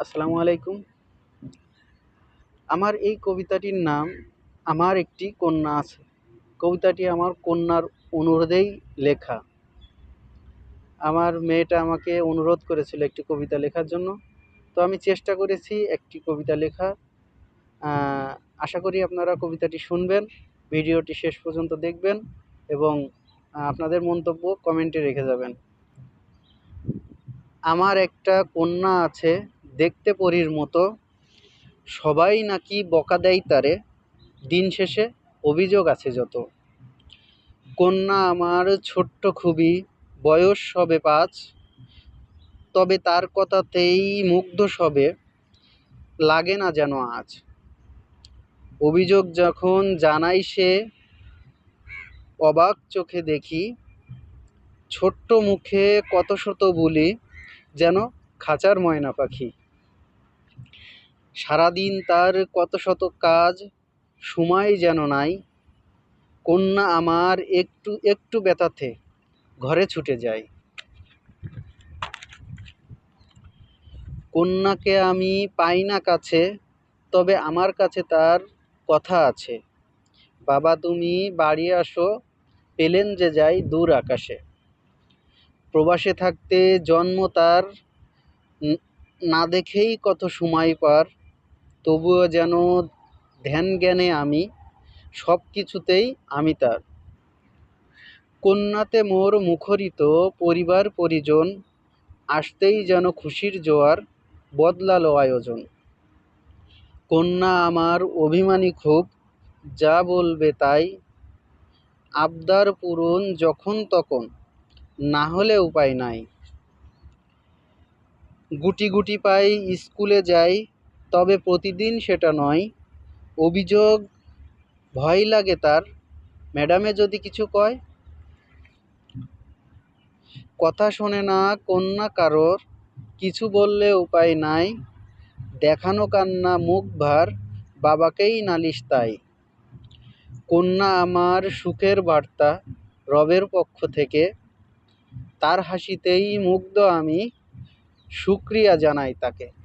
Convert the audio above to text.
আসসালামু আলাইকুম। আমার এই কবিতাটির নাম আমার একটি কন্যা আছে। কবিতাটি আমার কন্যার অনুরোধেই লেখা। আমার মেয়েটা আমাকে অনুরোধ করেছিল একটি কবিতা লেখার জন্য। তো আমি চেষ্টা করেছি একটি কবিতা লেখা। আশা করি আপনারা কবিতাটি শুনবেন, ভিডিওটি শেষ পর্যন্ত দেখবেন এবং আপনাদের মন্তব্য কমেন্টে রেখে যাবেন। আমার একটা কন্যা আছে দেখতে পরীর মতো সবাই নাকি বকা দেয় তারে। দিন শেষে অভিযোগ আছে যত। কন্যা আমার ছোট্ট খুবই, বয়স সবে পাঁচ। তবে তার কথাতেই মুগ্ধ সবে, লাগে না যেন আজ। অভিযোগ যখন জানাই সে, অবাক চোখে দেখি, ছোট্ট মুখে কত শত বলি যেন খাঁচার ময়না পাখি। সারাদিন তার কত শত কাজ, সময় যেন নাই, কন্যা আমার একটু একটু ব্যথাতে ঘরে ছুটে যায়। কন্যাকে আমি পাই না কাছে, তবে আমার কাছে তার কথা আছে। বাবা তুমি বাড়ি আসো, পেলেন যে যাই দূর আকাশে। প্রবাসে থাকতে জন্ম তার না দেখেই কত সময় পার। তবুও যেন ধ্যান জ্ঞানে আমি, সব কিছুতেই আমি তার। কন্যাতে মোর মুখরিত পরিবার পরিজন, আসতেই যেন খুশির জোয়ার বদলালো আয়োজন। কন্যা আমার অভিমানী খুব, যা বলবে তাই। আবদার পূরণ যখন তখন, না হলে উপায় নাই। গুটি গুটি পাই স্কুলে যাই তবে প্রতিদিন সেটা নয়। অভিযোগ ভয় লাগে তার। ম্যাডামে যদি কিছু কয়? কথা শোনে না কন্যা কারোর। কিছু বললে উপায় নাই। দেখানো কান্না মুখ ভার, বাবাকেই নালিশ তাই। কন্যা আমার সুখের বার্তা, রবের পক্ষ থেকে। তার হাসিতেই মুগ্ধ আমি। শুক্রিয়া জানাই তাকে।